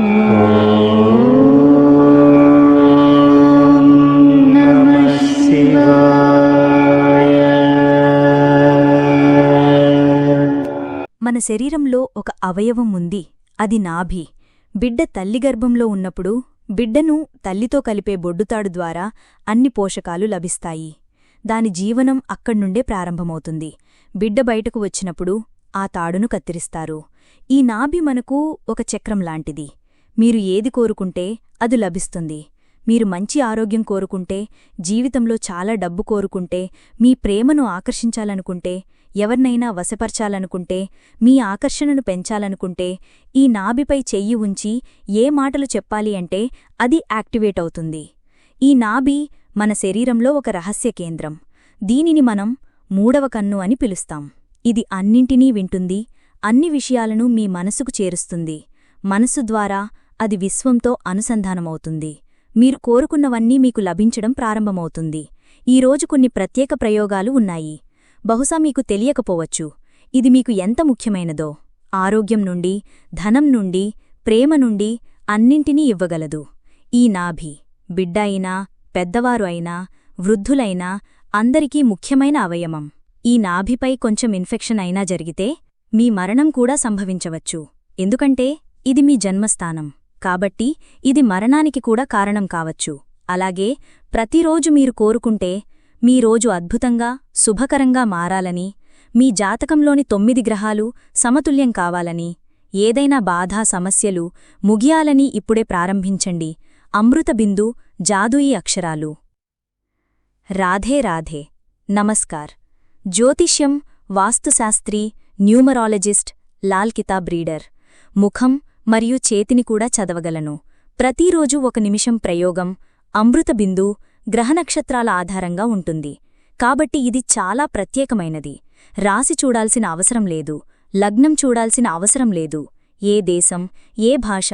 మన శరీరంలో ఒక అవయవం ఉంది. అది నాభి. బిడ్డ తల్లి గర్భంలో ఉన్నప్పుడు బిడ్డను తల్లితో కలిపే బొడ్డుతాడు ద్వారా అన్ని పోషకాలు లభిస్తాయి. దాని జీవనం అక్కడ్నుండే ప్రారంభమవుతుంది. బిడ్డ బయటకు వచ్చినప్పుడు ఆ తాడును కత్తిరిస్తారు. ఈ నాభి మనకు ఒక చక్రం లాంటిది. మీరు ఏది కోరుకుంటే అది లభిస్తుంది. మీరు మంచి ఆరోగ్యం కోరుకుంటే జీవితంలో చాలా డబ్బు కోరుకుంటే మీ ప్రేమను ఆకర్షించాలనుకుంటే ఎవర్నైనా వశపర్చాలనుకుంటే మీ ఆకర్షణను పెంచాలనుకుంటే ఈ నాభిపై చెయ్యి ఉంచి ఏ మాటలు చెప్పాలి అంటే అది యాక్టివేట్ అవుతుంది. ఈ నాభి మన శరీరంలో ఒక రహస్య కేంద్రం. దీనిని మనం మూడవ కన్ను అని పిలుస్తాం. ఇది అన్నింటినీ వింటుంది అన్ని విషయాలను మీ మనసుకు చేరుస్తుంది. మనసు ద్వారా అది విశ్వంతో అనుసంధానమవుతుంది. మీరు కోరుకున్నవన్నీ మీకు లభించడం ప్రారంభమవుతుంది. ఈరోజు కొన్ని ప్రత్యేక ప్రయోగాలు ఉన్నాయి. బహుశా మీకు తెలియకపోవచ్చు. ఇది మీకు ఎంత ముఖ్యమైనదో. ఆరోగ్యం నుండి ధనం నుండి ప్రేమ నుండి అన్నింటినీ ఇవ్వగలదు. ఈ నాభి బిడ్డ అయినా పెద్దవారు అయినా వృద్ధులైనా అందరికీ ముఖ్యమైన అవయవం. ఈ నాభిపై కొంచెం ఇన్ఫెక్షన్ అయినా జరిగితే మీ మరణం కూడా సంభవించవచ్చు. ఎందుకంటే ఇది మీ జన్మస్థానం. కాబట్టి ఇది మరణానికి కూడా కారణం కావచ్చు. అలాగే ప్రతిరోజు మీరు కోరుకుంటే మీ రోజు అద్భుతంగా శుభకరంగా మారాలని మీ జాతకంలోని తొమ్మిది గ్రహాలు సమతుల్యం కావాలని ఏదైనా బాధా సమస్యలు ముగియాలని ఇప్పుడే ప్రారంభించండి. అమృతబిందు జాదుయి అక్షరాలు. రాధే రాధే. నమస్కార్. జ్యోతిష్యం వాస్తుశాస్త్రి న్యూమరాలజిస్ట్ లాల్ కితాబ్ రీడర్. ముఖం మరియు చేతిని కూడా చదవగలను. ప్రతిరోజు ఒక నిమిషం ప్రయోగం అమృతబిందు గ్రహనక్షత్రాల ఆధారంగా ఉంటుంది. కాబట్టి ఇది చాలా ప్రత్యేకమైనది. రాసి చూడాల్సిన అవసరం లేదు. లగ్నం చూడాల్సిన అవసరం లేదు. ఏ దేశం ఏ భాష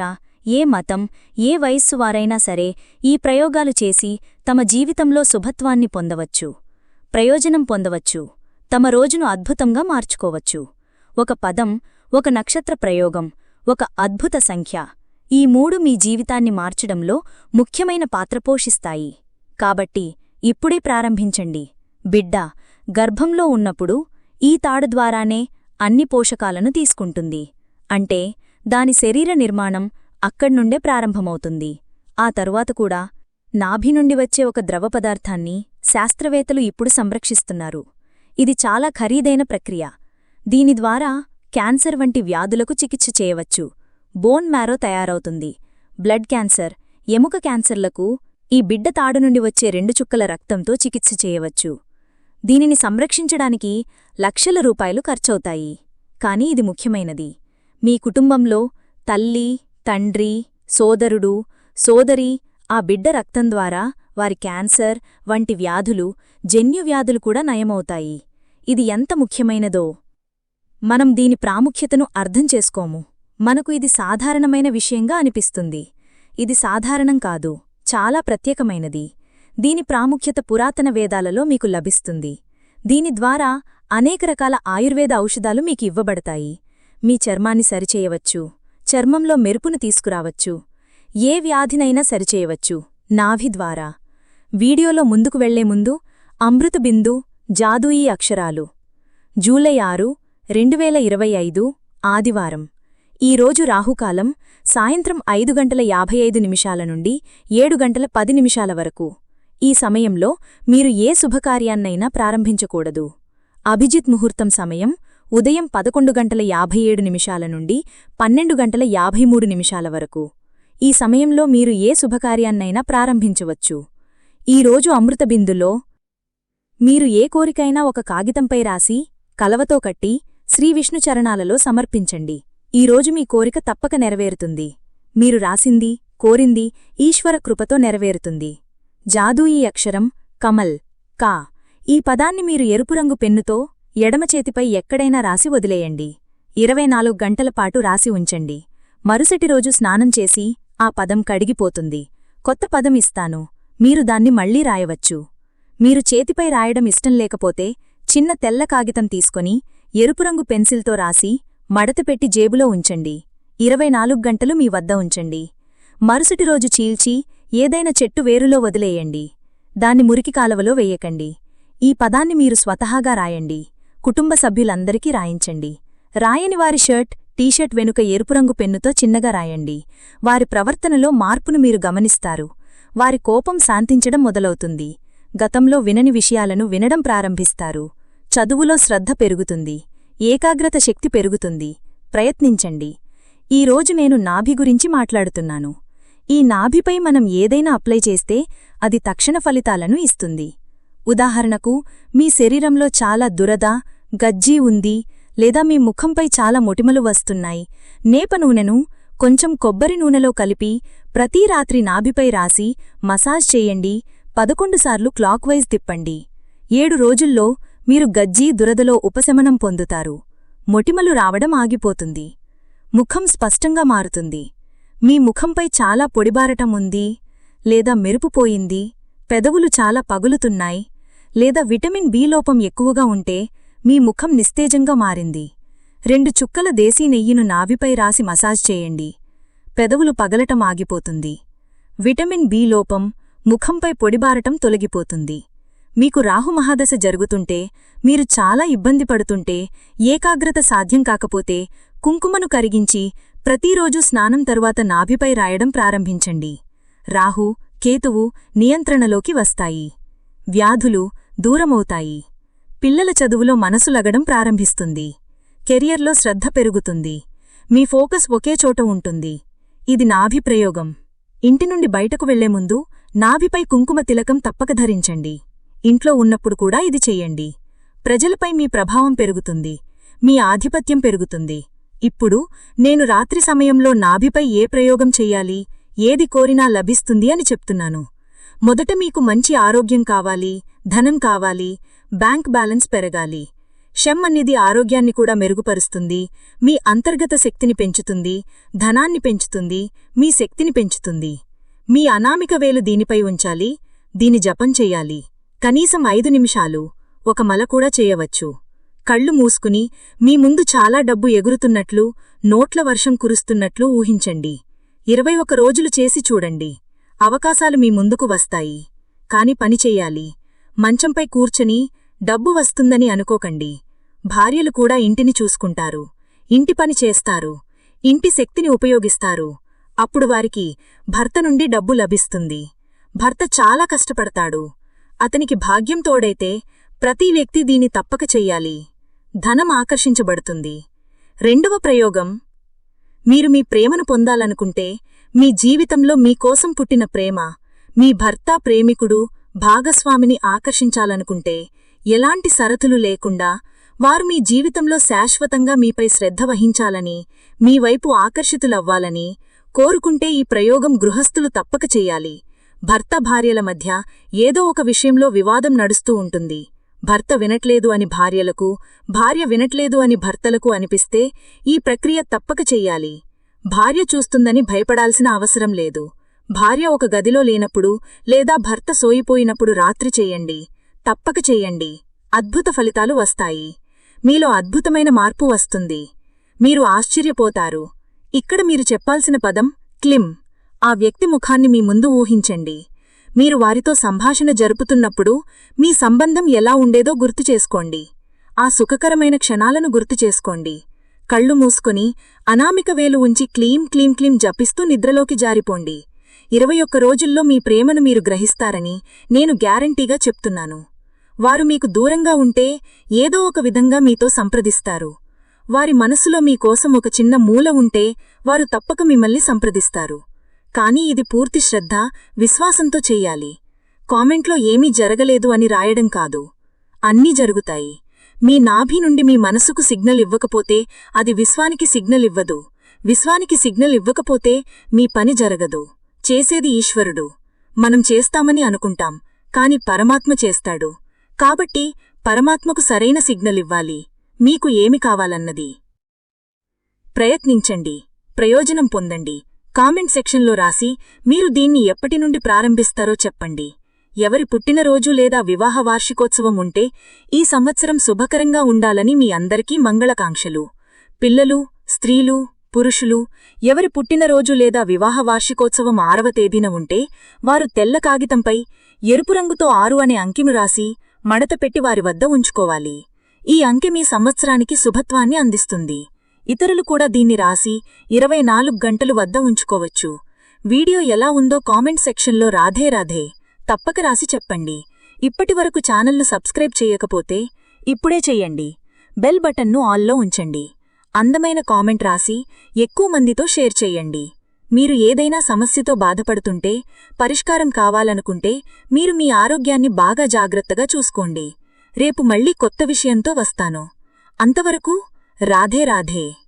ఏ మతం ఏ వయస్సు వారైనా సరే ఈ ప్రయోగాలు చేసి తమ జీవితంలో శుభత్వాన్ని పొందవచ్చు. ప్రయోజనం పొందవచ్చు. తమ రోజును అద్భుతంగా మార్చుకోవచ్చు. ఒక పదం ఒక నక్షత్ర ప్రయోగం ఒక అద్భుత సంఖ్య. ఈ మూడు మీ జీవితాన్ని మార్చడంలో ముఖ్యమైన పాత్ర పోషిస్తాయి. కాబట్టి ఇప్పుడే ప్రారంభించండి. బిడ్డ గర్భంలో ఉన్నప్పుడు ఈ తాడు ద్వారానే అన్ని పోషకాలను తీసుకుంటుంది. అంటే దాని శరీర నిర్మాణం అక్కడ్నుండే ప్రారంభమవుతుంది. ఆ తరువాత కూడా నాభి నుండి వచ్చే ఒక ద్రవ పదార్థాన్ని శాస్త్రవేత్తలు ఇప్పుడు సంరక్షిస్తున్నారు. ఇది చాలా ఖరీదైన ప్రక్రియ. దీని ద్వారా క్యాన్సర్ వంటి వ్యాధులకు చికిత్స చేయవచ్చు. బోన్ మ్యారో తయారవుతుంది. బ్లడ్ క్యాన్సర్ ఎముక క్యాన్సర్లకు ఈ బిడ్డ తాడు నుండి వచ్చే రెండు చుక్కల రక్తంతో చికిత్స చేయవచ్చు. దీనిని సంరక్షించడానికి లక్షల రూపాయలు ఖర్చవుతాయి. కాని ఇది ముఖ్యమైనది. మీ కుటుంబంలో తల్లి తండ్రి సోదరుడు సోదరి ఆ బిడ్డ రక్తం ద్వారా వారి క్యాన్సర్ వంటి వ్యాధులు జన్యువ్యాధులు కూడా నయమవుతాయి. ఇది ఎంత ముఖ్యమైనదో మనం దీని ప్రాముఖ్యతను అర్థం చేసుకోము. మనకు ఇది సాధారణమైన విషయంగా అనిపిస్తుంది. ఇది సాధారణం కాదు చాలా ప్రత్యేకమైనది. దీని ప్రాముఖ్యత పురాతన వేదాలలో మీకు లభిస్తుంది. దీని ద్వారా అనేక రకాల ఆయుర్వేద ఔషధాలు మీకు ఇవ్వబడతాయి. మీ చర్మాన్ని సరిచేయవచ్చు. చర్మంలో మెరుపును తీసుకురావచ్చు. ఏ వ్యాధినైనా సరిచేయవచ్చు. నాభి ద్వారా. వీడియోలో ముందుకు వెళ్ళే ముందు అమృతబిందు జాదూయీ అక్షరాలు. జూలై ఆరు రెండువేల ఇరవై ఐదు ఆదివారం. ఈరోజు రాహుకాలం సాయంత్రం ఐదు గంటల యాభై ఐదు నిమిషాల నుండి ఏడు గంటల పది నిమిషాల వరకు. ఈ సమయంలో మీరు ఏ శుభకార్యాన్నైనా ప్రారంభించకూడదు. అభిజిత్ ముహూర్తం సమయం ఉదయం పదకొండు గంటల యాభై ఏడు నిమిషాల నుండి పన్నెండు గంటల యాభై మూడు నిమిషాల వరకు. ఈ సమయంలో మీరు ఏ శుభకార్యాన్నైనా ప్రారంభించవచ్చు. ఈరోజు అమృతబిందులో మీరు ఏ కోరికైనా ఒక కాగితంపై రాసి కలవతో కట్టి శ్రీవిష్ణుచరణాలలో సమర్పించండి. ఈరోజు మీ కోరిక తప్పక నెరవేరుతుంది. మీరు రాసింది కోరింది ఈశ్వర కృపతో నెరవేరుతుంది. జాదూ ఈ అక్షరం కమల్ కా. ఈ పదాన్ని మీరు ఎరుపురంగు పెన్నుతో ఎడమచేతిపై ఎక్కడైనా రాసి వదిలేయండి. ఇరవై నాలుగు గంటల పాటు రాసి ఉంచండి. మరుసటి రోజు స్నానం చేసి ఆ పదం కడిగిపోతుంది. కొత్త పదం ఇస్తాను. మీరు దాన్ని మళ్ళీ రాయవచ్చు. మీరు చేతిపై రాయడం ఇష్టం లేకపోతే చిన్న తెల్ల కాగితం తీసుకొని ఎరుపురంగు పెన్సిల్తో రాసి మడతపెట్టి జేబులో ఉంచండి. ఇరవై నాలుగు గంటలు మీ వద్ద ఉంచండి. మరుసటి రోజు చీల్చి ఏదైనా చెట్టు వేరులో వదిలేయండి. దాన్ని మురికి కాలవలో వెయ్యకండి ఈ పదాన్ని మీరు స్వతహాగా రాయండి. కుటుంబ సభ్యులందరికీ రాయించండి. రాయని వారి షర్ట్ టీషర్ట్ వెనుక ఎరుపు రంగు పెన్నుతో చిన్నగా రాయండి. వారి ప్రవర్తనలో మార్పును మీరు గమనిస్తారు. వారి కోపం శాంతించడం మొదలవుతుంది. గతంలో వినని విషయాలను వినడం ప్రారంభిస్తారు. చదువులో శ్రద్ధ పెరుగుతుంది ఏకాగ్రత శక్తి పెరుగుతుంది. ప్రయత్నించండి. ఈరోజు నేను నాభి గురించి మాట్లాడుతున్నాను. ఈ నాభిపై మనం ఏదైనా అప్లై చేస్తే అది తక్షణ ఫలితాలను ఇస్తుంది. ఉదాహరణకు మీ శరీరంలో చాలా దురద గజ్జీ ఉంది లేదా మీ ముఖంపై చాలా మొటిమలు వస్తున్నాయి. నేప నూనెను కొంచెం కొబ్బరి నూనెలో కలిపి ప్రతి రాత్రి నాభిపై రాసి మసాజ్ చేయండి. పదకొండుసార్లు క్లాక్వైజ్ తిప్పండి. ఏడు రోజుల్లో మీరు గజ్జీ దురదలో ఉపశమనం పొందుతారు. మొటిమలు రావడం ఆగిపోతుంది. ముఖం స్పష్టంగా మారుతుంది. మీ ముఖంపై చాలా పొడిబారటం ఉంది. లేదా మెరుపుపోయింది పెదవులు చాలా పగులుతున్నాయి. లేదా విటమిన్ బి లోపం ఎక్కువగా ఉంటే మీ ముఖం నిస్తేజంగా మారింది. రెండు చుక్కల దేశీ నెయ్యిను నావిపై రాసి మసాజ్ చేయండి. పెదవులు పగలటం ఆగిపోతుంది. విటమిన్ బి లోపం ముఖంపై పొడిబారటం తొలగిపోతుంది. మీకు రాహుమహాదశ జరుగుతుంటే మీరు చాలా ఇబ్బంది పడుతుంటే ఏకాగ్రత సాధ్యం కాకపోతే కుంకుమను కరిగించి ప్రతిరోజూ స్నానం తరువాత నాభిపై రాయడం ప్రారంభించండి. రాహు కేతువు నియంత్రణలోకి వస్తాయి. వ్యాధులు దూరమవుతాయి. పిల్లల చదువులో మనసు లగడం ప్రారంభిస్తుంది. కెరియర్లో శ్రద్ధ పెరుగుతుంది. మీ ఫోకస్ ఒకే చోట ఉంటుంది. ఇది నాభి ప్రయోగం ఇంటి నుండి బయటకు వెళ్ళే ముందు నాభిపై కుంకుమ తిలకం తప్పక ధరించండి. ఇంట్లో ఉన్నప్పుడు కూడా ఇది చెయ్యండి ప్రజలపై మీ ప్రభావం పెరుగుతుంది. మీ ఆధిపత్యం పెరుగుతుంది. ఇప్పుడు నేను రాత్రి సమయంలో నాభిపై ఏ ప్రయోగం చెయ్యాలి ఏది కోరినా లభిస్తుంది అని చెప్తున్నాను. మొదట మీకు మంచి ఆరోగ్యం కావాలి ధనం కావాలి బ్యాంక్ బ్యాలెన్స్ పెరగాలి. షెమ్ అనేది ఆరోగ్యాన్ని కూడా మెరుగుపరుస్తుంది. మీ అంతర్గత శక్తిని పెంచుతుంది ధనాన్ని పెంచుతుంది మీ శక్తిని పెంచుతుంది. మీ అనామిక వేలు దీనిపై ఉంచాలి దీని జపం చెయ్యాలి కనీసం ఐదు నిమిషాలు ఒక మల కూడా చేయవచ్చు. కళ్ళు మూసుకుని మీ ముందు చాలా డబ్బు ఎగురుతున్నట్లు నోట్ల వర్షం కురుస్తున్నట్లు ఊహించండి. ఇరవై ఒక రోజులు చేసి చూడండి. అవకాశాలు మీ ముందుకు వస్తాయి. కాని పనిచెయ్యాలి మంచంపై కూర్చొని డబ్బు వస్తుందని అనుకోకండి. భార్యలు కూడా ఇంటిని చూసుకుంటారు. ఇంటి పని చేస్తారు. ఇంటి శక్తిని ఉపయోగిస్తారు. అప్పుడు వారికి భర్త నుండి డబ్బు లభిస్తుంది. భర్త చాలా కష్టపడతాడు. అతనికి భాగ్యం తోడైతే ప్రతి వ్యక్తి దీని తప్పక చెయ్యాలి. ధనం ఆకర్షించబడుతుంది. రెండవ ప్రయోగం మీరు మీ ప్రేమను పొందాలనుకుంటే మీ జీవితంలో మీకోసం పుట్టిన ప్రేమ మీ భర్త ప్రేమికుడు భాగస్వామిని ఆకర్షించాలనుకుంటే ఎలాంటి సరతులు లేకుండా వారు మీ జీవితంలో శాశ్వతంగా మీపై శ్రద్ధ వహించాలని మీ వైపు ఆకర్షితులవ్వాలని కోరుకుంటే ఈ ప్రయోగం గృహస్థులు తప్పక చెయ్యాలి. భర్త భార్యల మధ్య ఏదో ఒక విషయంలో వివాదం నడుస్తూ ఉంటుంది. భర్త వినట్లేదు అని భార్యలకు భార్య వినట్లేదు అని భర్తలకు అనిపిస్తే ఈ ప్రక్రియ తప్పక చెయ్యాలి. భార్య చూస్తుందని భయపడాల్సిన అవసరం లేదు. భార్య ఒక గదిలో లేనప్పుడు లేదా భర్త సోయిపోయినప్పుడు రాత్రి చెయ్యండి తప్పక చెయ్యండి అద్భుత ఫలితాలు వస్తాయి. మీలో అద్భుతమైన మార్పు వస్తుంది. మీరు ఆశ్చర్యపోతారు. ఇక్కడ మీరు చెప్పాల్సిన పదం క్లిమ్. ఆ వ్యక్తి ముఖాన్ని మీ ముందు ఊహించండి. మీరు వారితో సంభాషణ జరుపుతున్నప్పుడు మీ సంబంధం ఎలా ఉండేదో గుర్తుచేసుకోండి ఆ సుఖకరమైన క్షణాలను గుర్తుచేసుకోండి కళ్ళు మూసుకొని అనామిక వేలు ఉంచి క్లీం క్లీం క్లీం జపిస్తూ నిద్రలోకి జారిపోండి. ఇరవై ఒక్క రోజుల్లో మీ ప్రేమను మీరు గ్రహిస్తారని నేను గ్యారంటీగా చెప్తున్నాను. వారు మీకు దూరంగా ఉంటే ఏదో ఒక విధంగా మీతో సంప్రదిస్తారు. వారి మనసులో మీకోసం ఒక చిన్న మూల ఉంటే వారు తప్పక మిమ్మల్ని సంప్రదిస్తారు. కానీ ఇది పూర్తి శ్రద్ధ విశ్వాసంతో చెయ్యాలి కామెంట్లో ఏమీ జరగలేదు అని రాయడం కాదు. అన్నీ జరుగుతాయి. మీ నాభి నుండి మీ మనసుకు సిగ్నల్ ఇవ్వకపోతే అది విశ్వానికి సిగ్నల్ ఇవ్వదు. విశ్వానికి సిగ్నల్ ఇవ్వకపోతే మీ పని జరగదు. చేసేది ఈశ్వరుడు. మనం చేస్తామని అనుకుంటాం కాని పరమాత్మ చేస్తాడు. కాబట్టి పరమాత్మకు సరైన సిగ్నల్ ఇవ్వాలి. మీకు ఏమి కావాలన్నది? ప్రయత్నించండి. ప్రయోజనం పొందండి. కామెంట్ సెక్షన్లో రాసి మీరు దీన్ని ఎప్పటి నుండి ప్రారంభిస్తారో చెప్పండి. ఎవరి పుట్టినరోజు లేదా వివాహ వార్షికోత్సవం ఉంటే ఈ సంవత్సరం శుభకరంగా ఉండాలని మీ అందరికీ మంగళకాంక్షలు. పిల్లలు స్త్రీలు పురుషులు ఎవరి పుట్టినరోజు లేదా వివాహ వార్షికోత్సవం ఆరవ తేదీన ఉంటే వారు తెల్ల కాగితంపై ఎరుపు రంగుతో ఆరు అనే అంకెను రాసి మడతపెట్టి వారి వద్ద ఉంచుకోవాలి. ఈ అంకె మీ సంవత్సరానికి శుభత్వాన్ని అందిస్తుంది. ఇతరులు కూడా దీన్ని రాసి ఇరవై నాలుగు గంటలు వద్ద ఉంచుకోవచ్చు. వీడియో ఎలా ఉందో కామెంట్ సెక్షన్లో రాధే రాధే. తప్పక రాసి చెప్పండి. ఇప్పటివరకు ఛానల్ను సబ్స్క్రైబ్ చేయకపోతే ఇప్పుడే చెయ్యండి బెల్ బటన్ను ఆల్లో ఉంచండి. అందమైన కామెంట్ రాసి ఎక్కువ మందితో షేర్ చెయ్యండి మీరు ఏదైనా సమస్యతో బాధపడుతుంటే పరిష్కారం కావాలనుకుంటే మీరు మీ ఆరోగ్యాన్ని బాగా జాగ్రత్తగా చూసుకోండి. రేపు మళ్ళీ కొత్త విషయంతో వస్తాను. అంతవరకు రాధే రాధే